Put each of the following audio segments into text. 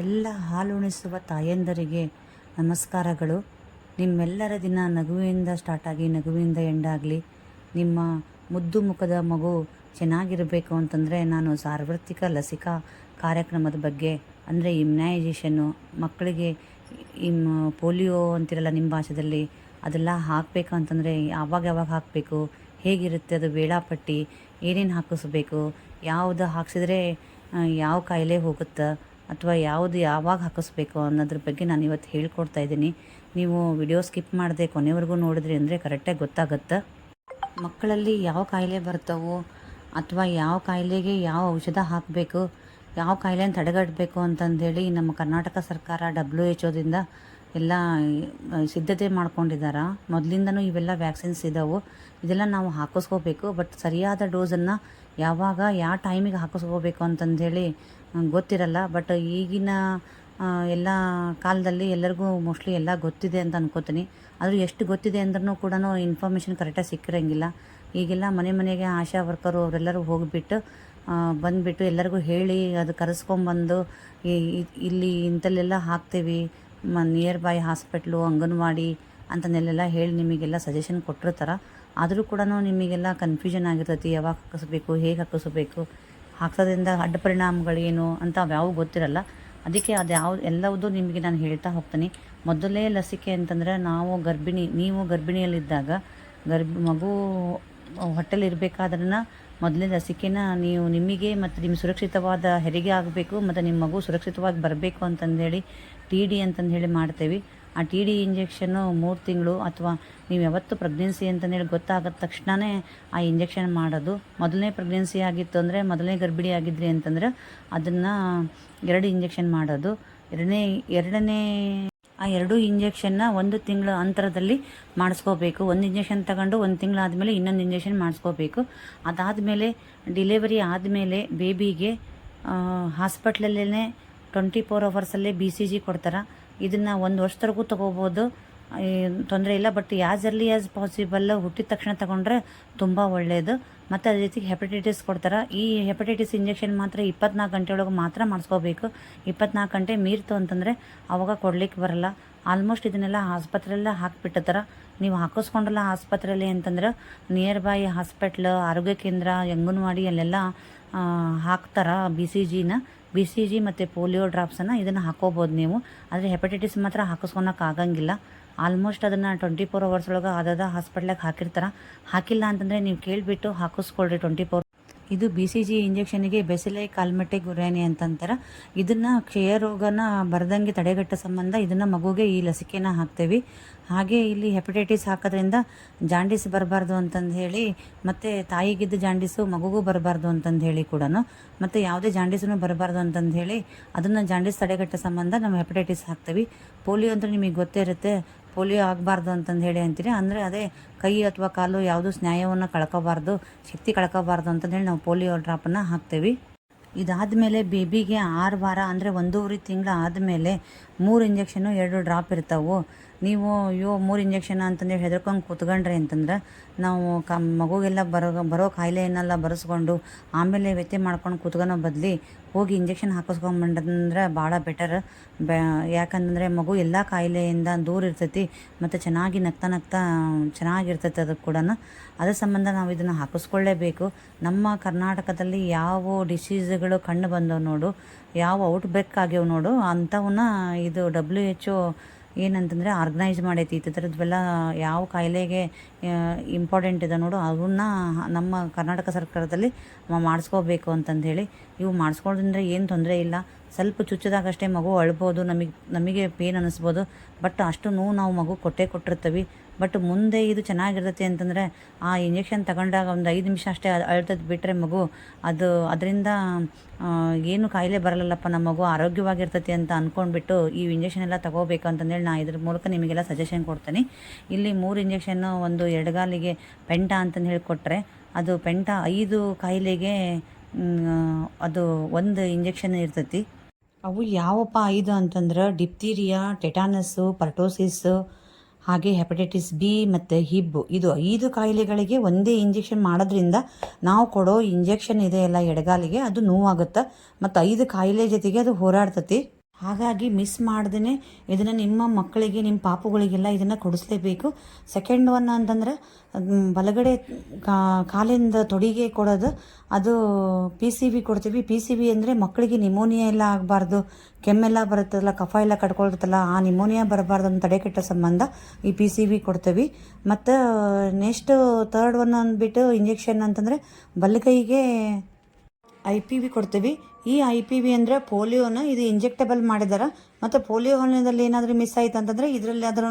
ಎಲ್ಲ ಹಾಲುಣಿಸುವ ತಾಯಂದರಿಗೆ ನಮಸ್ಕಾರಗಳು. ನಿಮ್ಮೆಲ್ಲರ ದಿನ ನಗುವಿಂದ ಸ್ಟಾರ್ಟ್ ಆಗಿ ನಗುವಿಂದ ಎಂಡಾಗಲಿ ನಿಮ್ಮ ಮುದ್ದು ಮುಖದ ಮಗು ಚೆನ್ನಾಗಿರಬೇಕು ಅಂತಂದರೆ ನಾನು ಸಾರ್ವತ್ರಿಕ ಲಸಿಕಾ ಕಾರ್ಯಕ್ರಮದ ಬಗ್ಗೆ, ಅಂದರೆ ಇಮ್ಯುನೈಜೇಷನ್ನು ಮಕ್ಕಳಿಗೆ ಇಮ್, ಪೋಲಿಯೋ ಅಂತಿರಲ್ಲ ನಿಮ್ಮ ಭಾಷೆಯಲ್ಲಿ ಅದೆಲ್ಲ ಹಾಕಬೇಕು ಅಂತಂದರೆ ಯಾವಾಗ ಯಾವಾಗ ಹಾಕಬೇಕು, ಹೇಗಿರುತ್ತೆ, ಅದು ವೇಳಾಪಟ್ಟಿ, ಏನೇನು ಹಾಕಿಸ್ಬೇಕು, ಯಾವುದು ಹಾಕ್ಸಿದ್ರೆ ಯಾವ ಕಾಯಿಲೆ ಹೋಗುತ್ತೆ ಅಥವಾ ಯಾವುದು ಯಾವಾಗ ಹಾಕಿಸ್ಬೇಕು ಅನ್ನೋದ್ರ ಬಗ್ಗೆ ನಾನು ಇವತ್ತು ಹೇಳ್ಕೊಡ್ತಾ ಇದ್ದೀನಿ. ನೀವು ವಿಡಿಯೋ ಸ್ಕಿಪ್ ಮಾಡದೆ ಕೊನೆವರೆಗೂ ನೋಡಿದ್ರಿ ಅಂದರೆ ಕರೆಕ್ಟಾಗಿ ಗೊತ್ತಾಗುತ್ತೆ. ಮಕ್ಕಳಲ್ಲಿ ಯಾವ ಕಾಯಿಲೆ ಬರ್ತವೋ ಅಥವಾ ಯಾವ ಕಾಯಿಲೆಗೆ ಯಾವ ಔಷಧ ಹಾಕಬೇಕು, ಯಾವ ಕಾಯಿಲೆನ ತಡೆಗಟ್ಟಬೇಕು ಅಂತಂದೇಳಿ ನಮ್ಮ ಕರ್ನಾಟಕ ಸರ್ಕಾರ ಡಬ್ಲ್ಯೂ ಎಚ್ ಒದಿಂದ ಎಲ್ಲ ಸಿದ್ಧತೆ ಮಾಡ್ಕೊಂಡಿದ್ದಾರೆ ಮೊದಲಿಂದನೂ ಇವೆಲ್ಲ ವ್ಯಾಕ್ಸಿನ್ಸ್ ಇದ್ದಾವೆ ಇದೆಲ್ಲ ನಾವು ಹಾಕಿಸ್ಕೋಬೇಕು, ಬಟ್ ಸರಿಯಾದ ಡೋಸನ್ನು ಯಾವಾಗ, ಯಾವ ಟೈಮಿಗೆ ಹಾಕಿಸ್ಕೋಬೇಕು ಅಂತಂದೇಳಿ ಗೊತ್ತಿರಲ್ಲ ಬಟ್ ಈಗಿನ ಎಲ್ಲ ಕಾಲದಲ್ಲಿ ಎಲ್ಲರಿಗೂ ಮೋಸ್ಟ್ಲಿ ಎಲ್ಲ ಗೊತ್ತಿದೆ ಅಂತ ಅನ್ಕೋತೀನಿ. ಆದರೂ ಎಷ್ಟು ಗೊತ್ತಿದೆ ಅಂದ್ರೂ ಕೂಡ ಇನ್ಫಾರ್ಮೇಷನ್ ಕರೆಕ್ಟಾಗಿ ಸಿಕ್ಕಿರಂಗಿಲ್ಲ. ಈಗೆಲ್ಲ ಮನೆ ಮನೆಗೆ ಆಶಾ ವರ್ಕರು ಅವರೆಲ್ಲರೂ ಹೋಗಿಬಿಟ್ಟು ಬಂದುಬಿಟ್ಟು ಎಲ್ಲರಿಗೂ ಹೇಳಿ, ಅದು ಕರೆಸ್ಕೊಂಬಂದು ಇಲ್ಲಿ ಇಂಥಲ್ಲೆಲ್ಲ ಹಾಕ್ತೀವಿ, ಮ ನಿಯರ್ ಬೈ ಹಾಸ್ಪಿಟ್ಲು ಅಂಗನವಾಡಿ ಅಂತನೆಲ್ಲೆಲ್ಲ ಹೇಳಿ ನಿಮಗೆಲ್ಲ ಸಜೆಷನ್ ಕೊಟ್ಟಿರ್ತಾರೆ ಆದರೂ ಕೂಡ ನಿಮಗೆಲ್ಲ ಕನ್ಫ್ಯೂಷನ್ ಆಗಿರ್ತೈತಿ, ಯಾವಾಗ ಹಾಕಿಸ್ಬೇಕು, ಹೇಗೆ ಹಾಕಿಸ್ಬೇಕು. ಹಾಕ್ಸೋದ್ರಿಂದ ಅಡ್ಡ ಪರಿಣಾಮಗಳೇನು ಅಂತ ಅವ್ಯಾವು ಗೊತ್ತಿರಲ್ಲ. ಅದಕ್ಕೆ ಅದು ಯಾವ, ಎಲ್ಲವುದು ನಿಮಗೆ ನಾನು ಹೇಳ್ತಾ ಹೋಗ್ತೀನಿ. ಮೊದಲೇ ಲಸಿಕೆ ಅಂತಂದರೆ ನಾವು ಗರ್ಭಿಣಿ, ನೀವು ಗರ್ಭಿಣಿಯಲ್ಲಿದ್ದಾಗ ಗರ್ಭ, ಮಗು ಹೊಟ್ಟೆಲಿ ಇರಬೇಕಾದ್ರನ್ನ ಮೊದಲನೇ ಲಸಿಕೆನ ನೀವು ನಿಮಗೆ ಮತ್ತು ನಿಮ್ಮ ಸುರಕ್ಷಿತವಾದ ಹೆರಿಗೆ ಆಗಬೇಕು, ಮತ್ತು ನಿಮ್ಮ ಮಗು ಸುರಕ್ಷಿತವಾಗಿ ಬರಬೇಕು ಅಂತಂದೇಳಿ ಟಿ ಡಿ ಅಂತಂದು ಹೇಳಿ ಮಾಡ್ತೇವೆ. ಆ ಟಿ ಡಿ ಇಂಜೆಕ್ಷನ್ನು ಮೂರು ತಿಂಗಳು ಅಥವಾ ನೀವು ಯಾವತ್ತು ಪ್ರೆಗ್ನೆನ್ಸಿ ಅಂತಂದೇಳಿ ಗೊತ್ತಾಗದ ತಕ್ಷಣವೇ ಆ ಇಂಜೆಕ್ಷನ್ ಮಾಡೋದು. ಮೊದಲನೇ ಪ್ರೆಗ್ನೆನ್ಸಿ ಆಗಿತ್ತು ಅಂದರೆ ಮೊದಲನೇ ಗರ್ಭಿಣಿ ಆಗಿದ್ರಿ ಅಂತಂದ್ರೆ ಅದನ್ನು ಎರಡು ಇಂಜೆಕ್ಷನ್ ಮಾಡೋದು. ಎರಡನೇ ಎರಡನೇ, ಆ ಎರಡೂ ಇಂಜೆಕ್ಷನ್ನ ಒಂದು ತಿಂಗಳ ಅಂತರದಲ್ಲಿ ಮಾಡಿಸ್ಕೋಬೇಕು. ಒಂದು ಇಂಜೆಕ್ಷನ್ ತಗೊಂಡು ಒಂದು ತಿಂಗಳಾದಮೇಲೆ ಇನ್ನೊಂದು ಇಂಜೆಕ್ಷನ್ ಮಾಡಿಸ್ಕೋಬೇಕು. ಅದಾದಮೇಲೆ ಡಿಲಿವರಿ ಆದಮೇಲೆ ಬೇಬಿಗೆ ಹಾಸ್ಪಿಟ್ಲಲ್ಲೇ ಟ್ವೆಂಟಿ ಫೋರ್ ಅವರ್ಸಲ್ಲೇ ಬಿ ಸಿ ಜಿ ಕೊಡ್ತಾರೆ. ಇದನ್ನು ಒಂದು ವರ್ಷದವರೆಗೂ ತೊಗೋಬೋದು. ತೊಂದರೆ ಇಲ್ಲ but as early as possible ಹುಟ್ಟಿದ ತಕ್ಷಣ ತಗೊಂಡ್ರೆ ತುಂಬ ಒಳ್ಳೆಯದು ಮತ್ತು ಅದೇ ರೀತಿ ಹೆಪಟೈಟಿಸ್ ಕೊಡ್ತಾರೆ? ಈ ಹೆಪಟೈಟಿಸ್ ಇಂಜೆಕ್ಷನ್ ಮಾತ್ರ ಇಪ್ಪತ್ನಾಲ್ಕು ಗಂಟೆ ಒಳಗೆ ಮಾತ್ರ ಮಾಡಿಸ್ಕೋಬೇಕು. ಇಪ್ಪತ್ನಾಲ್ಕು ಗಂಟೆ ಮೀರ್ತು ಅಂತಂದರೆ ಅವಾಗ ಕೊಡ್ಲಿಕ್ಕೆ ಬರಲ್ಲ. ಆಲ್ಮೋಸ್ಟ್ ಇದನ್ನೆಲ್ಲ ಆಸ್ಪತ್ರೆಯಲ್ಲ ಹಾಕಿಬಿಟ್ಟಿರ್ತಾರೆ? ನೀವು ಹಾಕಿಸ್ಕೊಂಡಲ್ಲ ಆಸ್ಪತ್ರೆಯಲ್ಲಿ ಅಂತಂದ್ರೆ ನಿಯರ್ ಬೈ ಹಾಸ್ಪಿಟ್ಲ್ ಆರೋಗ್ಯ ಕೇಂದ್ರ, ಅಂಗನವಾಡಿ ಅಲ್ಲೆಲ್ಲ ಹಾಕ್ತಾರ ಬಿ ಸಿ ಜಿನ ಬಿ ಸಿ ಜಿ ಮತ್ತು ಪೋಲಿಯೋ ಡ್ರಾಪ್ಸನ್ನು ಇದನ್ನು ಹಾಕೋಬೋದು ನೀವು. ಆದರೆ ಹೆಪಟೈಟಿಸ್ ಮಾತ್ರ ಹಾಕಿಸ್ಕೊಳಕ್ಕೆ ಆಗಂಗಿಲ್ಲ. ಆಲ್ಮೋಸ್ಟ್ ಅದನ್ನು ಟ್ವೆಂಟಿ ಫೋರ್ ಅವರ್ಸ್ ಒಳಗೆ ಅದಾದ ಹಾಸ್ಪಿಟ್ಲಿಗೆ ಹಾಕಿರ್ತಾರೆ. ಹಾಕಿಲ್ಲ ಅಂತಂದರೆ ನೀವು ಕೇಳಿಬಿಟ್ಟು ಹಾಕಿಸ್ಕೊಳ್ರಿ ಟ್ವೆಂಟಿ ಫೋರ್ ಇದು ಬಿ ಸಿ ಜಿ ಇಂಜೆಕ್ಷನ್ನಿಗೆ ಬೆಸಿಲೈ ಕಾಲ್ಮೆಟೆ ಗುರಾಣಿ ಅಂತಂತಾರೆ. ಇದನ್ನು ಕ್ಷಯ ರೋಗನ ಬರದಂಗೆ ತಡೆಗಟ್ಟ ಸಂಬಂಧ ಇದನ್ನು ಮಗುಗೆ ಈ ಲಸಿಕೆನ ಹಾಕ್ತೇವೆ. ಹಾಗೆ ಇಲ್ಲಿ ಹೆಪಟೈಟಿಸ್ ಹಾಕೋದ್ರಿಂದ ಜಾಂಡಿಸ್ ಬರಬಾರ್ದು ಅಂತಂದು ಹೇಳಿ, ಮತ್ತು ತಾಯಿಗಿದ್ದ ಜಾಂಡಿಸು ಮಗುಗೂ ಬರಬಾರ್ದು ಅಂತಂದು ಹೇಳಿ ಕೂಡ ಮತ್ತು ಯಾವುದೇ ಜಾಂಡಿಸೂ ಬರಬಾರ್ದು ಅಂತಂದು ಹೇಳಿ ಅದನ್ನು ಜಾಂಡಿಸ್ ತಡೆಗಟ್ಟ ಸಂಬಂಧ ನಾವು ಹೆಪಟೈಟಿಸ್ ಹಾಕ್ತೇವೆ. ಪೋಲಿಯೋ ಅಂತ ನಿಮಗೆ ಗೊತ್ತೇ ಇರುತ್ತೆ. ಪೋಲಿಯೋ ಆಗಬಾರ್ದು ಅಂತಂದು ಹೇಳಿ ಅಂತೀರಿ? ಅಂದರೆ ಅದೇ ಕೈ ಅಥವಾ ಕಾಲು ಯಾವುದೂ ಸ್ನಾಯವನ್ನು ಕಳ್ಕೋಬಾರ್ದು, ಶಕ್ತಿ ಕಳ್ಕೊಬಾರ್ದು ಅಂತಂದೇಳಿ ನಾವು ಪೋಲಿಯೋ ಡ್ರಾಪನ್ನು ಹಾಕ್ತೇವೆ. ಇದಾದಮೇಲೆ ಬೇಬಿಗೆ ಆರು ವಾರ ಅಂದರೆ ಒಂದೂವರೆ ತಿಂಗಳು ಆದಮೇಲೆ ಮೂರು ಇಂಜೆಕ್ಷನು, ಎರಡು ಡ್ರಾಪ್ ಇರ್ತಾವೆ. ನೀವು, ಅಯ್ಯೋ, ಮೂರು ಇಂಜೆಕ್ಷನ್ ಅಂತಂದೇಳಿ ಹೆದರ್ಕೊಂಡು ಕೂತ್ಕೊಂಡ್ರೆ ಅಂತಂದ್ರೆ ನಾವು ಕ ಮಗುಗೆಲ್ಲ ಬರೋ ಬರೋ ಕಾಯಿಲೆಯನ್ನೆಲ್ಲ ಬರೆಸ್ಕೊಂಡು ಆಮೇಲೆ ವ್ಯತ್ಯೆ ಮಾಡ್ಕೊಂಡು ಕೂತ್ಕೊಳೋ ಬದಲಿ ಹೋಗಿ ಇಂಜೆಕ್ಷನ್ ಹಾಕಿಸ್ಕೊಂಬಂದ್ರೆ ಭಾಳ ಬೆಟರ್ ಬೆ ಯಾಕಂತಂದರೆ ಮಗು ಎಲ್ಲ ಕಾಯಿಲೆಯಿಂದ ದೂರ ಇರ್ತೈತಿ ಮತ್ತು ಚೆನ್ನಾಗಿ ನಗ್ತಾ ನಗ್ತಾ ಚೆನ್ನಾಗಿರ್ತೈತೆ ಅದಕ್ಕೆ ಕೂಡ ಅದ್ರ ಸಂಬಂಧ ನಾವು ಇದನ್ನು ಹಾಕಿಸ್ಕೊಳ್ಳೇಬೇಕು. ನಮ್ಮ ಕರ್ನಾಟಕದಲ್ಲಿ ಯಾವ ಡಿಸೀಸ್ಗಳು ಕಂಡು ಬಂದವು ನೋಡು, ಯಾವ ಔಟ್ ಬ್ರೇಕ್ ಆಗ್ಯಾವ ನೋಡು ಅಂಥವನ್ನ ಇದು ಡಬ್ಲ್ಯೂ ಎಚ್ ಒ ಏನಂತಂದರೆ ಆರ್ಗನೈಸ್ ಮಾಡೈತಿ, ಈ ಥರದ್ವೆಲ್ಲ ಯಾವ ಕಾಯಿಲೆಗೆ ಇಂಪಾರ್ಟೆಂಟ್ ಇದೆ ನೋಡು. ಅವನ್ನ ನಮ್ಮ ಕರ್ನಾಟಕ ಸರ್ಕಾರದಲ್ಲಿ ಮಾಡಿಸ್ಕೋಬೇಕು ಅಂತಂದು ಹೇಳಿ. ಇವು ಮಾಡಿಸ್ಕೊಳ್ಳೋದ್ರಿಂದ ಏನು ತೊಂದರೆ ಇಲ್ಲ. ಸ್ವಲ್ಪ ಚುಚ್ಚಿದಾಗಷ್ಟೇ ಮಗು ಅಳ್ಬೋದು, ನಮಗೆ ನಮಗೆ ಪೇನ್ ಅನ್ನಿಸ್ಬೋದು ಬಟ್ ಅಷ್ಟು ನೋವು ನಾವು ಮಗು ಕೊಟ್ಟೇ ಕೊಟ್ಟಿರ್ತೀವಿ. ಬಟ್ ಮುಂದೆ ಇದು ಚೆನ್ನಾಗಿರ್ತೈತಿ ಅಂತಂದರೆ ಆ ಇಂಜೆಕ್ಷನ್ ತಗೊಂಡಾಗ ಒಂದು ಐದು ನಿಮಿಷ ಅಷ್ಟೇ ಅಳ್ತದ್ದು ಬಿಟ್ಟರೆ ಮಗು ಅದು, ಅದರಿಂದ ಏನು ಕಾಯಿಲೆ ಬರಲ್ಲಪ್ಪ ನಮ್ಮ ಮಗು ಆರೋಗ್ಯವಾಗಿರ್ತೈತಿ ಅಂತ ಅಂದ್ಕೊಂಡ್ಬಿಟ್ಟು ಈ ಇಂಜೆಕ್ಷನ್ ಎಲ್ಲ ತಗೋಬೇಕು ಅಂತಂದೇಳಿ ನಾ ಇದ್ರ ಮೂಲಕ ನಿಮಗೆಲ್ಲ ಸಜೆಷನ್ ಕೊಡ್ತೀನಿ. ಇಲ್ಲಿ ಮೂರು ಇಂಜೆಕ್ಷನ್ನು ಒಂದು ಎಡಗಾಲಿಗೆ ಪೆಂಟ ಅಂತಂದು ಹೇಳಿ ಕೊಟ್ಟರೆ ಅದು ಪೆಂಟ ಐದು ಕಾಯಿಲೆಗೆ ಅದು ಒಂದು ಇಂಜೆಕ್ಷನ್ ಇರ್ತೈತಿ. ಅವು ಯಾವಪ್ಪ ಐದು ಅಂತಂದ್ರೆ ಡಿಪ್ತೀರಿಯಾ, ಟೆಟಾನಸ್ಸು, ಪರ್ಟೋಸಿಸ್ಸು, ಹಾಗೆ ಹೆಪಟೈಟಿಸ್ ಬಿ ಮತ್ತು ಹಿಬ್ಬು. ಇದು ಐದು ಕಾಯಿಲೆಗಳಿಗೆ ಒಂದೇ ಇಂಜೆಕ್ಷನ್ ಮಾಡೋದ್ರಿಂದ ನಾವು ಕೊಡೋ ಇಂಜೆಕ್ಷನ್ ಇದೆ ಎಲ್ಲ ಎಡಗಾಲಿಗೆ, ಅದು ನೋವಾಗುತ್ತೆ ಮತ್ತು ಐದು ಕಾಯಿಲೆ ಜೊತೆಗೆ ಅದು ಹೋರಾಡ್ತತಿ. ಹಾಗಾಗಿ ಮಿಸ್ ಮಾಡ್ದೇ ಇದನ್ನು ನಿಮ್ಮ ಮಕ್ಕಳಿಗೆ ನಿಮ್ಮ ಪಾಪುಗಳಿಗೆಲ್ಲ ಇದನ್ನು ಕೊಡಿಸ್ಲೇಬೇಕು. ಸೆಕೆಂಡ್ ಒನ್ ಅಂತಂದ್ರೆ ಬಲಗಡೆ ಕಾಲಿಂದ ತೊಡಿಗೆ ಕೊಡೋದು, ಅದು ಪಿ ಸಿ ಬಿ ಕೊಡ್ತೀವಿ. ಪಿ ಸಿ ಬಿ ಅಂದರೆ ಮಕ್ಕಳಿಗೆ ನಿಮೋನಿಯಾ ಎಲ್ಲ ಆಗಬಾರ್ದು. ಕೆಮ್ಮೆಲ್ಲ ಬರುತ್ತಲ್ಲ, ಕಫ ಎಲ್ಲ ಕಟ್ಕೊಳ್ತಲ್ಲ ಆ ನಿಮೋನಿಯಾ ಬರಬಾರ್ದು ಅಂತ ತಡೆಗಟ್ಟ ಸಂಬಂಧ ಈ ಪಿ ಸಿ ಬಿ ಕೊಡ್ತೀವಿ. ಮತ್ತು ನೆಕ್ಸ್ಟ್ ತರ್ಡ್ ಒನ್ ಅಂದ್ಬಿಟ್ಟು ಇಂಜೆಕ್ಷನ್ ಅಂತಂದರೆ, ಬಲಗೈಗೆ ಐ ಪಿ ವಿ ಕೊಡ್ತೀವಿ. ಈ ಐ ಪಿ ವಿ ಅಂದರೆ ಪೋಲಿಯೋನ ಇದು ಇಂಜೆಕ್ಟಬಲ್ ಮಾಡಿದಾರೆ. ಮತ್ತು ಪೋಲಿಯೋ ಹೊಲದಲ್ಲಿ ಏನಾದರೂ ಮಿಸ್ ಆಯ್ತು ಅಂತಂದರೆ ಇದರಲ್ಲಿ ಆದ್ರೂ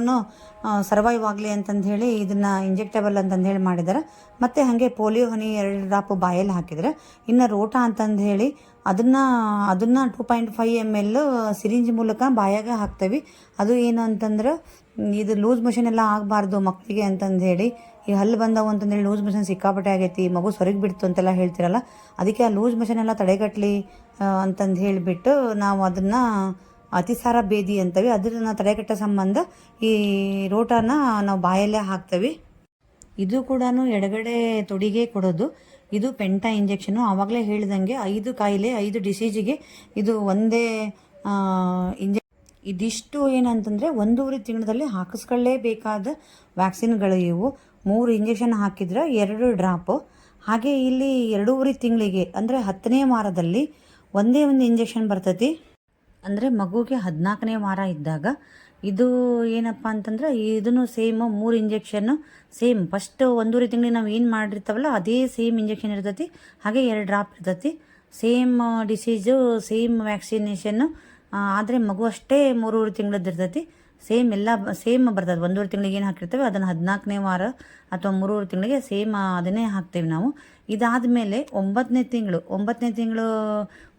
ಸರ್ವೈವ್ ಆಗಲಿ ಅಂತಂದು ಹೇಳಿ ಇದನ್ನು ಇಂಜೆಕ್ಟಬಲ್ ಅಂತಂದು ಹೇಳಿ ಮಾಡಿದ್ದಾರೆ ಮತ್ತು ಹಾಗೆ ಪೋಲಿಯೋ ಹನಿ ಎರಡು ಡ್ರಾಪ್ ಬಾಯಲ್ಲಿ ಹಾಕಿದರೆ. ಇನ್ನು ರೋಟ ಅಂತಂದು ಹೇಳಿ ಅದನ್ನು ಅದನ್ನು two point five M L syringe ಮೂಲಕ ಬಾಯಾಗ ಹಾಕ್ತೇವೆ. ಅದು ಏನು ಅಂತಂದ್ರೆ, ಇದು ಲೂಸ್ ಮೋಷನ್ ಎಲ್ಲ ಆಗಬಾರ್ದು ಮಕ್ಕಳಿಗೆ ಅಂತಂದು ಹೇಳಿ, ಈ ಹಲ್ಲು ಬಂದವು ಅಂತಂದೇಳಿ ಲೂಸ್ ಮೋಷನ್ ಸಿಕ್ಕಾಪಟ್ಟೆ ಆಗೈತಿ, ಮಗು ಸೊರಗಿ ಬಿಡ್ತು ಅಂತೆಲ್ಲ ಹೇಳ್ತಿರಲ್ಲ. ಅದಕ್ಕೆ ಆ ಲೂಸ್ ಮೋಷನ್ ಎಲ್ಲ ತಡೆಗಟ್ಟಲಿ ಅಂತಂದು ಹೇಳಿಬಿಟ್ಟು ನಾವು ಅದನ್ನು ಅತಿಸಾರ ಬೇದಿ ಅಂತೀವಿ. ಅದನ್ನು ತಡೆಗಟ್ಟ ಸಂಬಂಧ ಈ ರೋಟನ ನಾವು ಬಾಯಲ್ಲೇ ಹಾಕ್ತೇವೆ. ಇದು ಕೂಡ ಎಡಗಡೆ ತೊಡಿಗೆ ಕೊಡೋದು. ಇದು ಪೆಂಟಾ ಇಂಜೆಕ್ಷನು. ಆವಾಗಲೇ ಹೇಳಿದಂಗೆ ಐದು ಕಾಯಿಲೆ, ಐದು ಡಿಸೀಜಿಗೆ ಇದು ಒಂದೇ ಇಂಜೆ ಇದಿಷ್ಟು ಏನಂತಂದರೆ ಒಂದೂವರೆ ತಿಂಗಳಲ್ಲಿ ಹಾಕಿಸ್ಕೊಳ್ಳೇಬೇಕಾದ ವ್ಯಾಕ್ಸಿನ್ಗಳು ಇವು. ಮೂರು ಇಂಜೆಕ್ಷನ್ ಹಾಕಿದ್ರೆ ಎರಡು ಡ್ರಾಪು. ಹಾಗೆ ಇಲ್ಲಿ ಎರಡೂವರೆ ತಿಂಗಳಿಗೆ, ಅಂದರೆ ಹತ್ತನೇ ವಾರದಲ್ಲಿ ಒಂದೇ ಒಂದು ಇಂಜೆಕ್ಷನ್ ಬರ್ತೈತಿ. ಅಂದರೆ ಮಗುಗೆ ಹದಿನಾಲ್ಕನೇ ವಾರ ಇದ್ದಾಗ ಇದು ಏನಪ್ಪ ಅಂತಂದ್ರೆ ಇದನ್ನು ಸೇಮ್ ಮೂರು ಇಂಜೆಕ್ಷನ್ನು ಸೇಮ್ ಫಸ್ಟ್ ಒಂದೂವರೆ ತಿಂಗಳಿಗೆ ನಾವು ಏನು ಮಾಡಿರ್ತಾವಲ್ಲ ಅದೇ ಸೇಮ್ ಇಂಜೆಕ್ಷನ್ ಇರ್ತೈತಿ, ಹಾಗೆ ಎರಡು ಡ್ರಾಪ್ ಇರ್ತೈತಿ. ಸೇಮ್ ಡಿಸೀಸು ಸೇಮ್ ವ್ಯಾಕ್ಸಿನೇಷನ್ನು ಆದರೆ ಮಗು ಅಷ್ಟೇ ಮೂರುವರೆ ತಿಂಗಳದ್ದು ಇರ್ತೈತಿ. ಸೇಮ್ ಎಲ್ಲ ಸೇಮ್ ಬರ್ತದೆ. ಒಂದೂವರೆ ತಿಂಗಳಿಗೆ ಏನು ಹಾಕಿರ್ತೇವೆ, ಅದನ್ನು ಹದಿನಾಲ್ಕನೇ ವಾರ ಅಥವಾ ಮೂರುವರೆ ತಿಂಗಳಿಗೆ ಸೇಮ್ ಅದನ್ನೇ ಹಾಕ್ತೇವೆ ನಾವು. ಇದಾದ ಮೇಲೆ ಒಂಬತ್ತನೇ ತಿಂಗಳು ಒಂಬತ್ತನೇ ತಿಂಗಳು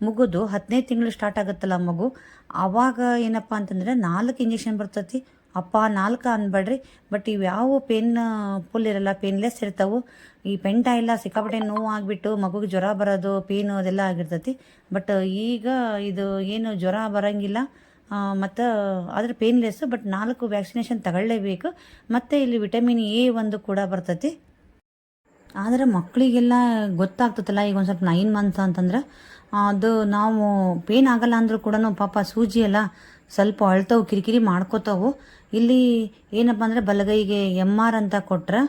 ಮುಗಿದು ಹತ್ತನೇ ತಿಂಗಳು ಸ್ಟಾರ್ಟ್ ಆಗುತ್ತಲ್ಲ ಮಗು. ಆವಾಗ ಏನಪ್ಪ ಅಂತಂದರೆ ನಾಲ್ಕು ಇಂಜೆಕ್ಷನ್ ಬರ್ತೈತಿ. ಅಪ್ಪ ನಾಲ್ಕು ಅನ್ಬೇಡ್ರಿ ಬಟ್ ಇವು ಯಾವ ಪೇನ್ ಫುಲ್ ಇರಲ್ಲ ಪೇನ್ಲೆಸ್ ಇರ್ತಾವೆ. ಈ ಪೆಂಟ ಇಲ್ಲ ಸಿಕ್ಕಾಪಟ್ಟೆ ನೋವು ಆಗಿಬಿಟ್ಟು ಮಗುಗೆ ಜ್ವರ ಬರೋದು ಪೇನು ಅದೆಲ್ಲ ಆಗಿರ್ತೈತಿ. ಬಟ್ ಈಗ ಇದು ಏನು ಜ್ವರ ಬರೋಂಗಿಲ್ಲ. ಮತ್ತು ಅದ್ರ ಪೇನ್ಲೆಸ್ ಬಟ್ ನಾಲ್ಕು ವ್ಯಾಕ್ಸಿನೇಷನ್ ತಗೊಳ್ಳೇಬೇಕು. ಮತ್ತು ಇಲ್ಲಿ ವಿಟಮಿನ್ ಎ ಒಂದು ಕೂಡ ಬರ್ತೈತಿ. ಆದರೆ ಮಕ್ಕಳಿಗೆಲ್ಲ ಗೊತ್ತಾಗ್ತದಲ್ಲ, ಈಗ ಒಂದು ಸ್ವಲ್ಪ ನೈನ್ ಮಂತ್ಸ್ ಅಂತಂದ್ರೆ ಅದು ನಾವು ಪೇನ್ ಆಗಲ್ಲ ಅಂದರೂ ಕೂಡ ಪಾಪ ಸೂಜಿ ಎಲ್ಲ ಸ್ವಲ್ಪ ಅಳ್ತಾವು, ಕಿರಿಕಿರಿ ಮಾಡ್ಕೋತಾವು. ಇಲ್ಲಿ ಏನಪ್ಪ ಅಂದರೆ ಬಲಗೈಗೆ ಎಂ ಆರ್ ಅಂತ ಕೊಟ್ರೆ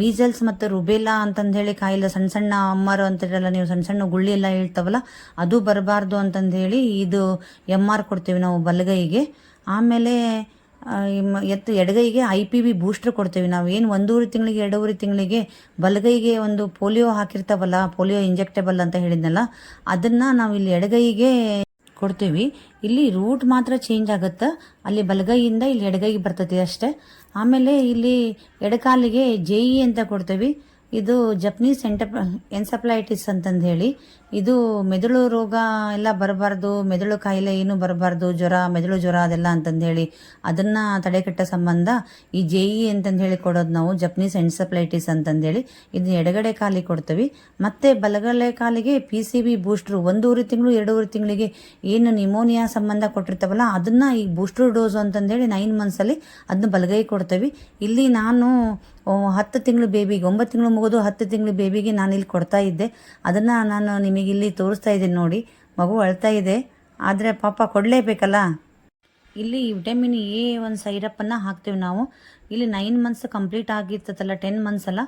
ಮೀಸಲ್ಸ್ ಮತ್ತು ರುಬೇಲಾ ಅಂತಂದು ಹೇಳಿ ಕಾಯಿಲೆ ಸಣ್ಣ ಸಣ್ಣ ಅಮ್ಮರು ಅಂತಿರಲ್ಲ, ನೀವು ಸಣ್ಣ ಸಣ್ಣ ಗುಳ್ಳಿ ಎಲ್ಲ ಹೇಳ್ತಾವಲ್ಲ, ಅದು ಬರಬಾರ್ದು ಅಂತಂದು ಹೇಳಿ ಇದು ಎಂ ಆರ್ ಕೊಡ್ತೀವಿ ನಾವು ಬಲಗೈಗೆ. ಆಮೇಲೆ ಎತ್ತು ಎಡಗೈಗೆ ಐ ಪಿ ಬಿ ಬೂಸ್ಟರ್ ಕೊಡ್ತೀವಿ. ನಾವು ಏನು ಒಂದೂವರೆ ತಿಂಗಳಿಗೆ, ಎರಡೂವರೆ ತಿಂಗಳಿಗೆ ಬಲಗೈಗೆ ಒಂದು ಪೋಲಿಯೋ ಹಾಕಿರ್ತಾವಲ್ಲ, ಪೋಲಿಯೋ ಇಂಜೆಕ್ಟೇಬಲ್ ಅಂತ ಹೇಳಿದ್ನಲ್ಲ, ಅದನ್ನು ನಾವು ಇಲ್ಲಿ ಎಡಗೈಗೆ ಕೊಡ್ತೀವಿ. ಇಲ್ಲಿ ರೂಟ್ ಮಾತ್ರ ಚೇಂಜ್ ಆಗುತ್ತೆ. ಅಲ್ಲಿ ಬಲಗೈಯಿಂದ ಇಲ್ಲಿ ಎಡಗೈಗೆ ಬರ್ತೈತಿ ಅಷ್ಟೇ. ಆಮೇಲೆ ಇಲ್ಲಿ ಎಡಕಾಲಿಗೆ ಜೆ ಇ ಅಂತ ಕೊಡ್ತೀವಿ. ಇದು ಜಪನೀಸ್ ಎಂಟಪ್ ಎನ್ಸಪ್ಲೈಟಿಸ್ ಅಂತಂದು ಹೇಳಿ ಇದು ಮೆದುಳು ರೋಗ ಎಲ್ಲ ಬರಬಾರ್ದು, ಮೆದುಳು ಕಾಯಿಲೆ ಏನು ಬರಬಾರ್ದು, ಜ್ವರ, ಮೆದುಳು ಜ್ವರ ಅದೆಲ್ಲ ಅಂತಂದು ಹೇಳಿ ಅದನ್ನು ತಡೆಗಟ್ಟ ಸಂಬಂಧ ಈ ಜೆ ಇ ಅಂತಂದು ಹೇಳಿ ಕೊಡೋದು ನಾವು ಜಪನೀಸ್ ಎನ್ಸಪ್ಲೈಟಿಸ್ ಅಂತಂದು ಹೇಳಿ ಇದನ್ನ ಎಡಗಡೆ ಕಾಲಿಗೆ ಕೊಡ್ತೀವಿ. ಮತ್ತೆ ಬಲಗಡೆ ಕಾಲಿಗೆ ಪಿ ಸಿ ಬಿ ಬೂಸ್ಟ್ರು ಒಂದೂವರೆ ತಿಂಗಳು, ಎರಡೂವರೆ ತಿಂಗಳಿಗೆ ಏನು ನಿಮೋನಿಯಾ ಸಂಬಂಧ ಕೊಟ್ಟಿರ್ತಾವಲ್ಲ, ಅದನ್ನು ಈ ಬೂಸ್ಟರ್ ಡೋಸ್ ಅಂತಂದೇಳಿ ನೈನ್ ಮಂತ್ಸಲ್ಲಿ ಅದನ್ನ ಬಲಗೈ ಕೊಡ್ತೀವಿ. ಇಲ್ಲಿ ನಾನು ಹತ್ತು ತಿಂಗಳು ಬೇಬಿಗೆ ಒಂಬತ್ತು ತಿಂಗಳು ಮುಗಿದು ಹತ್ತು ತಿಂಗಳು ಬೇಬಿಗೆ ನಾನು ಇಲ್ಲಿ ಕೊಡ್ತಾ ಇದ್ದೆ. ಅದನ್ನು ನಾನು ನಿಮಗೆ ಇಲ್ಲಿ ತೋರಿಸ್ತಾ ಇದ್ದೀನಿ ನೋಡಿ. ಮಗು ಅಳ್ತಾ ಇದೆ. ಆದರೆ ಪಾಪ ಕೊಡಲೇಬೇಕಲ್ಲ? ಇಲ್ಲಿ ವಿಟಮಿನ್ ಎ ಒಂದು ಸೈರಪ್ಪನ್ನು ಹಾಕ್ತೀವಿ ನಾವು. ಇಲ್ಲಿ ನೈನ್ ಮಂತ್ಸ್ ಕಂಪ್ಲೀಟ್ ಆಗಿರ್ತದಲ್ಲ, ಟೆನ್ ಮಂತ್ಸ್ ಅಲ್ಲ.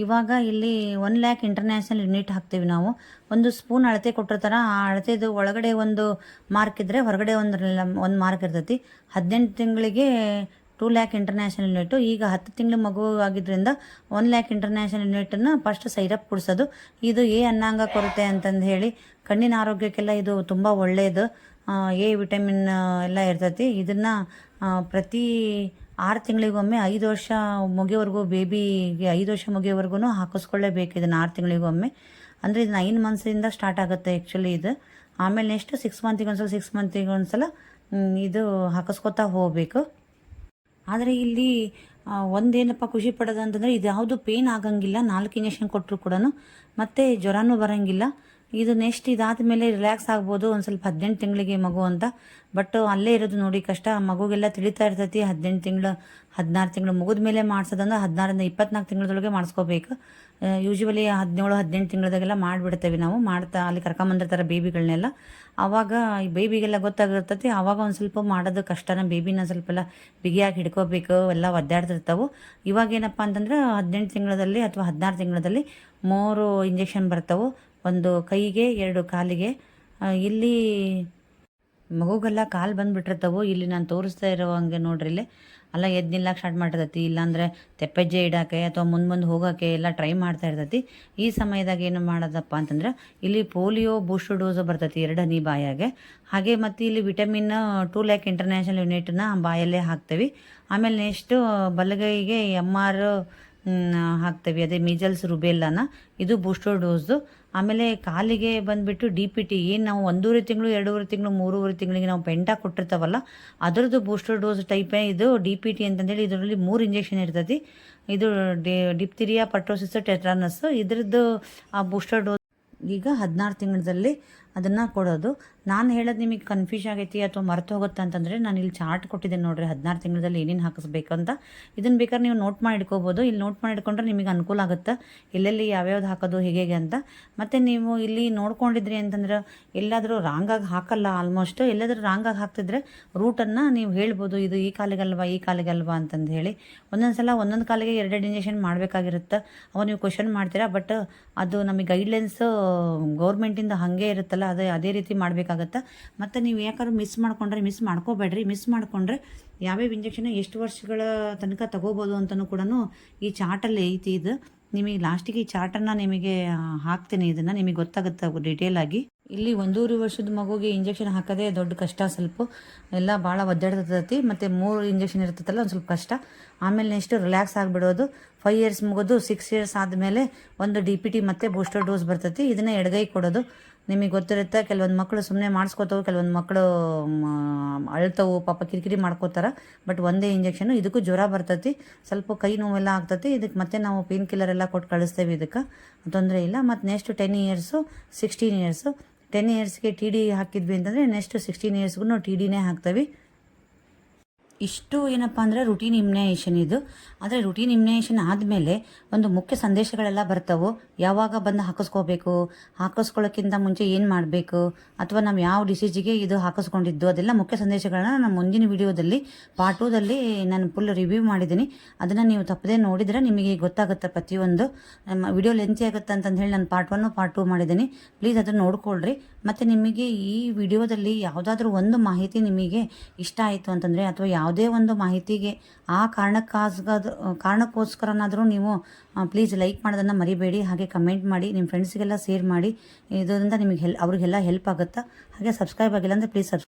ಇವಾಗ ಇಲ್ಲಿ ಒನ್ ಲ್ಯಾಕ್ ಇಂಟರ್ನ್ಯಾಷನಲ್ ಯೂನಿಟ್ ಹಾಕ್ತೀವಿ ನಾವು. ಒಂದು ಸ್ಪೂನ್ ಅಳತೆ ಕೊಟ್ಟಿರ್ತಾರ. ಆ ಅಳತೆದು ಒಳಗಡೆ ಒಂದು ಮಾರ್ಕ್ ಇದ್ದರೆ ಹೊರಗಡೆ ಒಂದು ಒಂದು ಮಾರ್ಕ್ ಇರ್ತೈತಿ. ಹದಿನೆಂಟು ತಿಂಗಳಿಗೆ ಟೂ ಲ್ಯಾಕ್ ಇಂಟರ್ನ್ಯಾಷನಲ್ ಯೂನಿಟು. ಈಗ ಹತ್ತು ತಿಂಗಳು ಮಗು ಆಗಿದ್ದರಿಂದ ಒನ್ ಲ್ಯಾಕ್ ಇಂಟರ್ನ್ಯಾಷನಲ್ ಯೂನಿಟನ್ನು ಫಸ್ಟ್ ಸೈರಪ್ ಕುಡಿಸೋದು. ಇದು ಎ ಅನ್ನಾಂಗ ಕೊರತೆ ಅಂತಂದು ಹೇಳಿ ಕಣ್ಣಿನ ಆರೋಗ್ಯಕ್ಕೆಲ್ಲ ಇದು ತುಂಬ ಒಳ್ಳೆಯದು ಎ ವಿಟಮಿನ್ ಎಲ್ಲ ಇರ್ತೈತಿ. ಇದನ್ನು ಪ್ರತಿ ಆರು ತಿಂಗಳಿಗೊಮ್ಮೆ ಐದು ವರ್ಷ ಮುಗಿಯೋವರೆಗೂ, ಬೇಬಿಗೆ ಐದು ವರ್ಷ ಮುಗಿಯೋವರೆಗೂ ಹಾಕಿಸ್ಕೊಳ್ಳೇಬೇಕು ಇದನ್ನು ಆರು ತಿಂಗಳಿಗೊಮ್ಮೆ. ಅಂದರೆ ಇದು ನೈನ್ ಮಂತ್ಸಿಂದ ಸ್ಟಾರ್ಟ್ ಆಗುತ್ತೆ ಆ್ಯಕ್ಚುಲಿ ಇದು. ಆಮೇಲೆ ನೆಕ್ಸ್ಟ್ ಸಿಕ್ಸ್ ಮಂತಿಗೆ ಒಂದ್ಸಲ ಸಿಕ್ಸ್ ಮಂತಿಗೆ ಒಂದ್ಸಲ ಇದು ಹಾಕಿಸ್ಕೊತಾ ಹೋಗಬೇಕು. ಆದರೆ ಇಲ್ಲಿ ಒಂದೇನಪ್ಪ ಖುಷಿ ಪಡೋದು ಅಂತಂದರೆ ಇದು ಯಾವುದು ಪೇನ್ ಆಗಂಗಿಲ್ಲ, ನಾಲ್ಕು ಇಂಜೆಕ್ಷನ್ ಕೊಟ್ಟರು ಕೂಡ ಮತ್ತು ಜ್ವರನೂ ಬರೋಂಗಿಲ್ಲ. ಇದು ನೆಕ್ಸ್ಟ್ ಇದಾದ ಮೇಲೆ ರಿಲ್ಯಾಕ್ಸ್ ಆಗ್ಬೋದು? ಒಂದು ಸ್ವಲ್ಪ ಹದಿನೆಂಟು ತಿಂಗಳಿಗೆ ಮಗು ಅಂತ. ಬಟ್ ಅಲ್ಲೇ ಇರೋದು ನೋಡಿ ಕಷ್ಟ. ಮಗುಗೆಲ್ಲ ತಿಳಿತಾ ಇರ್ತೈತಿ, ಹದಿನೆಂಟು ತಿಂಗಳು, ಹದಿನಾರು ತಿಂಗಳು ಮುಗಿದ ಮೇಲೆ ಮಾಡಿಸೋದಂದ್ರೆ ಹದಿನಾರಿಂದ ಇಪ್ಪತ್ನಾಲ್ಕು ತಿಂಗಳದೊಳಗೆ ಮಾಡಿಸ್ಕೋಬೇಕು. ಯೂಶ್ವಲಿ ಹದಿನೇಳು, ಹದಿನೆಂಟು ತಿಂಗಳದಾಗೆಲ್ಲ ಮಾಡಿಬಿಡ್ತೇವೆ ನಾವು. ಮಾಡ್ತಾ, ಅಲ್ಲಿ ಕರ್ಕೊಂಬಂದಿರ್ತಾರೆ ಬೇಬಿಗಳನ್ನೆಲ್ಲ ಆವಾಗ ಈ ಬೇಬಿಗೆಲ್ಲ ಗೊತ್ತಾಗಿರ್ತೈತಿ. ಆವಾಗ ಒಂದು ಸ್ವಲ್ಪ ಮಾಡೋದು ಕಷ್ಟನ ಬೇಬಿನ ಸ್ವಲ್ಪ ಎಲ್ಲ ಬಿಗಿಯಾಗಿ ಹಿಡ್ಕೋಬೇಕು. ಎಲ್ಲ ಒದ್ದಾಡ್ತಿರ್ತಾವೆ. ಇವಾಗ ಏನಪ್ಪ ಅಂತಂದ್ರೆ ಹದಿನೆಂಟು ತಿಂಗಳಲ್ಲಿ ಅಥವಾ ಹದಿನಾರು ತಿಂಗಳಲ್ಲಿ ಮೂರು ಇಂಜೆಕ್ಷನ್ ಬರ್ತಾವೆ. ಒಂದು ಕೈಗೆ, ಎರಡು ಕಾಲಿಗೆ. ಇಲ್ಲಿ ಮಗುಗೆಲ್ಲ ಕಾಲು ಬಂದುಬಿಟ್ಟಿರ್ತಾವೋ, ಇಲ್ಲಿ ನಾನು ತೋರಿಸ್ತಾ ಇರೋ ಹಂಗೆ ನೋಡ್ರಿ ಇಲ್ಲಿ. ಅಲ್ಲ ಎದ್ದು ನಿಲ್ಲಕ್ಕೆ ಸ್ಟಾರ್ಟ್ ಮಾಡಿರ್ತೈತಿ ಇಲ್ಲಾಂದರೆ ತೆಪ್ಪೆಜ್ಜೆ ಇಡೋಕೆ ಅಥವಾ ಮುಂದೆ ಮುಂದೆ ಹೋಗೋಕ್ಕೆ ಎಲ್ಲ ಟ್ರೈ ಮಾಡ್ತಾ ಇರ್ತೈತಿ. ಈ ಸಮಯದಾಗ ಏನು ಮಾಡೋದಪ್ಪ ಅಂತಂದ್ರೆ, ಇಲ್ಲಿ ಪೋಲಿಯೋ ಬೂಸ್ಟರ್ ಡೋಸ್ ಬರ್ತೈತಿ ಎರಡು ಹನಿ ಬಾಯಾಗೆ. ಹಾಗೆ ಮತ್ತು ಇಲ್ಲಿ ವಿಟಮಿನ್ ಟೂ ಲ್ಯಾಕ್ ಇಂಟರ್ನ್ಯಾಷನಲ್ ಯೂನಿಟ್ನ ಬಾಯಲ್ಲೇ ಹಾಕ್ತೇವೆ. ಆಮೇಲೆ ನೆಕ್ಸ್ಟು ಬಲಗೈಗೆ ಎಂ ಆರ್ ಹಾಕ್ತೇವೆ. ಅದೇ ಮೀಜಲ್ಸ್ ರುಬೆಲ್ಲನ. ಇದು ಬೂಸ್ಟರ್ ಡೋಸ್ದು ಆಮೇಲೆ ಕಾಲಿಗೆ ಬಂದುಬಿಟ್ಟು ಡಿ ಪಿ ಟಿ. ಏನು ನಾವು ಒಂದೂವರೆ ತಿಂಗಳು, ಎರಡೂವರೆ ತಿಂಗಳು, ಮೂರುವರೆ ತಿಂಗಳಿಗೆ ನಾವು ಪೆಂಟ ಕೊಟ್ಟಿರ್ತಾವಲ್ಲ, ಅದರದ್ದು ಬೂಸ್ಟರ್ ಡೋಸ್ ಟೈಪೇ ಇದು ಡಿ ಪಿ ಟಿ ಅಂತಂದೇಳಿ ಇದರಲ್ಲಿ ಮೂರು ಇಂಜೆಕ್ಷನ್ ಇರ್ತೈತಿ ಇದು ಡಿ, ಡಿಪ್ತಿರಿಯಾ ಪಟ್ರೋಸಿಸ್ ಟೆಟ್ರಾನಸ್ ಇದರದ್ದು ಆ ಬೂಸ್ಟರ್ ಡೋಸ್ ಈಗ ಹದಿನಾರು ತಿಂಗಳಲ್ಲಿ ಅದನ್ನು ಕೊಡೋದು. ನಾನು ಹೇಳೋದು ನಿಮಗೆ ಕನ್ಫ್ಯೂಷ್ ಆಗೈತಿ ಅಥವಾ ಮರ್ತು ಹೋಗುತ್ತೆ ಅಂತಂದರೆ ನಾನು ಇಲ್ಲಿ ಚಾರ್ಟ್ ಕೊಟ್ಟಿದ್ದೇನೆ ನೋಡಿರಿ ಹದಿನಾರು ತಿಂಗಳಲ್ಲಿ ಏನೇನು ಹಾಕಿಸ್ಬೇಕು ಅಂತ ಇದನ್ನು ಬೇಕಾದ್ರೆ ನೀವು ನೋಟ್ ಮಾಡಿ ಇಟ್ಕೋಬೋದು. ಇಲ್ಲಿ ನೋಟ್ ಮಾಡಿ ಇಟ್ಕೊಂಡ್ರೆ ನಿಮಗೆ ಅನುಕೂಲ ಆಗುತ್ತೆ. ಎಲ್ಲೆಲ್ಲಿ ಯಾವ್ಯಾವ್ದು ಹಾಕೋದು, ಹೇಗೆ ಹೇಗೆ ಅಂತ. ಮತ್ತು ನೀವು ಇಲ್ಲಿ ನೋಡ್ಕೊಂಡಿದ್ರಿ ಅಂತಂದ್ರೆ ಎಲ್ಲಾದರೂ ರಾಂಗಾಗಿ ಹಾಕಲ್ಲ ಆಲ್ಮೋಸ್ಟ್ ಎಲ್ಲಾದರೂ ರಾಂಗಾಗಿ ಹಾಕ್ತಿದ್ರೆ ರೂಟನ್ನು ನೀವು ಹೇಳ್ಬೋದು, ಇದು ಈ ಕಾಲಿಗಲ್ವಾ ಈ ಕಾಲಿಗಲ್ವಾ ಅಂತಂದು ಹೇಳಿ. ಒಂದೊಂದು ಸಲ ಒಂದೊಂದು ಕಾಲಿಗೆ ಎರಡೆರಡು ಇಂಜೆಕ್ಷನ್ ಮಾಡಬೇಕಾಗಿರುತ್ತೆ. ಅವ ನೀವು ಕ್ವಶನ್ ಮಾಡ್ತೀರಾ ಬಟ್ ಅದು ನಮಗೆ ಗೈಡ್ಲೈನ್ಸ್ ಗೌರ್ಮೆಂಟಿಂದ ಹಾಗೆ ಇರುತ್ತಲ್ಲ. ಅದೇ ಅದೇ ರೀತಿ ಮಾಡಬೇಕಾಗತ್ತೆ? ಮತ್ತು ನೀವು ಯಾಕಾದ್ರೂ ಮಿಸ್ ಮಾಡ್ಕೊಂಡ್ರೆ ಮಿಸ್ ಮಾಡ್ಕೋಬೇಡ್ರಿ. ಮಿಸ್ ಮಾಡ್ಕೊಂಡ್ರೆ ಯಾವ್ಯಾವ ಇಂಜೆಕ್ಷನ್ ಎಷ್ಟು ವರ್ಷಗಳ ತನಕ ತಗೋಬೋದು ಅಂತಲೂ ಕೂಡ ಈ ಚಾರ್ಟಲ್ಲಿ ಐತಿ ಇದು. ನಿಮಗೆ ಲಾಸ್ಟಿಗೆ ಈ ಚಾರ್ಟನ್ನು ನಿಮಗೆ ಹಾಕ್ತೀನಿ ಇದನ್ನು. ನಿಮಗೆ ಗೊತ್ತಾಗುತ್ತೆ ಡೀಟೇಲಾಗಿ ಇಲ್ಲಿ ಒಂದೂವರೆ ವರ್ಷದ ಮಗುಗೆ ಇಂಜೆಕ್ಷನ್ ಹಾಕೋದೇ ದೊಡ್ಡ ಕಷ್ಟ ಸ್ವಲ್ಪ. ಎಲ್ಲ ಭಾಳ ಒದ್ದಾಡ್ತೈತಿ. ಮತ್ತು ಮೂರು ಇಂಜೆಕ್ಷನ್ ಇರ್ತೈತಲ್ಲ, ಒಂದು ಸ್ವಲ್ಪ ಕಷ್ಟ. ಆಮೇಲೆ ನೆಕ್ಸ್ಟ್ ರಿಲ್ಯಾಕ್ಸ್ ಆಗಿಬಿಡೋದು. ಫೈವ್ ಇಯರ್ಸ್ ಮುಗೋದು ಸಿಕ್ಸ್ ಇಯರ್ಸ್ ಆದಮೇಲೆ ಒಂದು ಡಿ ಪಿ ಟಿ ಮತ್ತು ಬೂಸ್ಟರ್ ಡೋಸ್ ಬರ್ತೈತಿ. ಇದನ್ನೇ ಎಡಗೈ ಕೊಡೋದು. ನಿಮಗೆ ಗೊತ್ತಿರುತ್ತೆ, ಕೆಲವೊಂದು ಮಕ್ಕಳು ಸುಮ್ಮನೆ ಮಾಡಿಸ್ಕೋತಾವೆ, ಕೆಲವೊಂದು ಮಕ್ಕಳು ಅಳ್ತವು, ಪಾಪ ಕಿರಿಕಿರಿ ಮಾಡ್ಕೋತಾರೆ. ಬಟ್ ಒಂದೇ ಇಂಜೆಕ್ಷನ್, ಇದಕ್ಕೂ ಜ್ವರ ಬರ್ತೈತಿ. ಸ್ವಲ್ಪ ಕೈ ನೋವೆಲ್ಲ ಆಗ್ತೈತಿ. ಇದಕ್ಕೆ ಮತ್ತೆ ನಾವು ಪೇನ್ ಕಿಲ್ಲರ್ ಎಲ್ಲ ಕೊಟ್ಟು ಕಳಿಸ್ತೇವೆ ಇದಕ್ಕೆ. ತೊಂದರೆ ಇಲ್ಲ. ಮತ್ತು next ten years sixteen years ten ಇಯರ್ಸ್ಗೆ T D ಹಾಕಿದ್ವಿ ಅಂತಂದರೆ ನೆಕ್ಸ್ಟ್ ಸಿಕ್ಸ್ಟೀನ್ ಇಯರ್ಸ್ಗೂ ನಾವು ಟಿ ಡಿನೇ ಹಾಕ್ತೇವೆ. ಇಷ್ಟು ಏನಪ್ಪ ಅಂದರೆ ರುಟೀನ್ ಇಮ್ಯುನೈಸೇಷನ್ ಇದು. ಆದರೆ ರುಟೀನ್ ಇಮ್ಯುನೈಸೇಷನ್ ಆದಮೇಲೆ ಒಂದು ಮುಖ್ಯ ಸಂದೇಶಗಳೆಲ್ಲ ಬರ್ತವೆ. ಯಾವಾಗ ಬಂದು ಹಾಕಿಸ್ಕೋಬೇಕು? ಹಾಕಿಸ್ಕೊಳ್ಳೋಕ್ಕಿಂತ ಮುಂಚೆ ಏನು ಮಾಡಬೇಕು? ಅಥವಾ ನಾವು ಯಾವ ಡಿಸೀಜಿಗೆ ಇದು ಹಾಕಿಸ್ಕೊಂಡಿದ್ದು? ಅದೆಲ್ಲ ಮುಖ್ಯ ಸಂದೇಶಗಳನ್ನ ನಾನು ಮುಂದಿನ ವಿಡಿಯೋದಲ್ಲಿ ಪಾರ್ಟ್ ಟೂದಲ್ಲಿ ನಾನು ಫುಲ್ ರಿವ್ಯೂ ಮಾಡಿದ್ದೀನಿ. ಅದನ್ನು ನೀವು ತಪ್ಪದೇ ನೋಡಿದರೆ ನಿಮಗೆ ಗೊತ್ತಾಗುತ್ತೆ ಪ್ರತಿಯೊಂದು. ನಮ್ಮ ವಿಡಿಯೋ ಲೆಂತಿ ಆಗುತ್ತೆ ಅಂತಂದು ಹೇಳಿ ನಾನು ಪಾರ್ಟ್ ಒನ್ನು ಪಾರ್ಟ್ ಟೂ ಮಾಡಿದ್ದೀನಿ. ಪ್ಲೀಸ್ ಅದನ್ನು ನೋಡ್ಕೊಳ್ರಿ. ಮತ್ತು ನಿಮಗೆ ಈ ವಿಡಿಯೋದಲ್ಲಿ ಯಾವುದಾದ್ರೂ ಒಂದು ಮಾಹಿತಿ ನಿಮಗೆ ಇಷ್ಟ ಆಯಿತು ಅಂತಂದರೆ, ಅಥವಾ ಯಾವುದೇ ಒಂದು ಮಾಹಿತಿಗೆ ಆ ಕಾರಣಕ್ಕಾಸ್ಗಾದ ಕಾರಣಕ್ಕೋಸ್ಕರನಾದರೂ ನೀವು ಪ್ಲೀಸ್ ಲೈಕ್ ಮಾಡೋದನ್ನು ಮರಿಬೇಡಿ. ಹಾಗೆ ಕಮೆಂಟ್ ಮಾಡಿ ನಿಮ್ಮ ಫ್ರೆಂಡ್ಸ್ಗೆಲ್ಲ ಶೇರ್ ಮಾಡಿ. ಇದರಿಂದ ನಿಮಗೆ ಹೆಲ್ ಅವ್ರಿಗೆಲ್ಲ ಹೆಲ್ಪ್ ಆಗುತ್ತೆ? ಹಾಗೆ ಸಬ್ಸ್ಕ್ರೈಬ್ ಆಗಿಲ್ಲ ಅಂದರೆ ಪ್ಲೀಸ್ ಸಬ್ಸ್ಕ್ರೈಬ್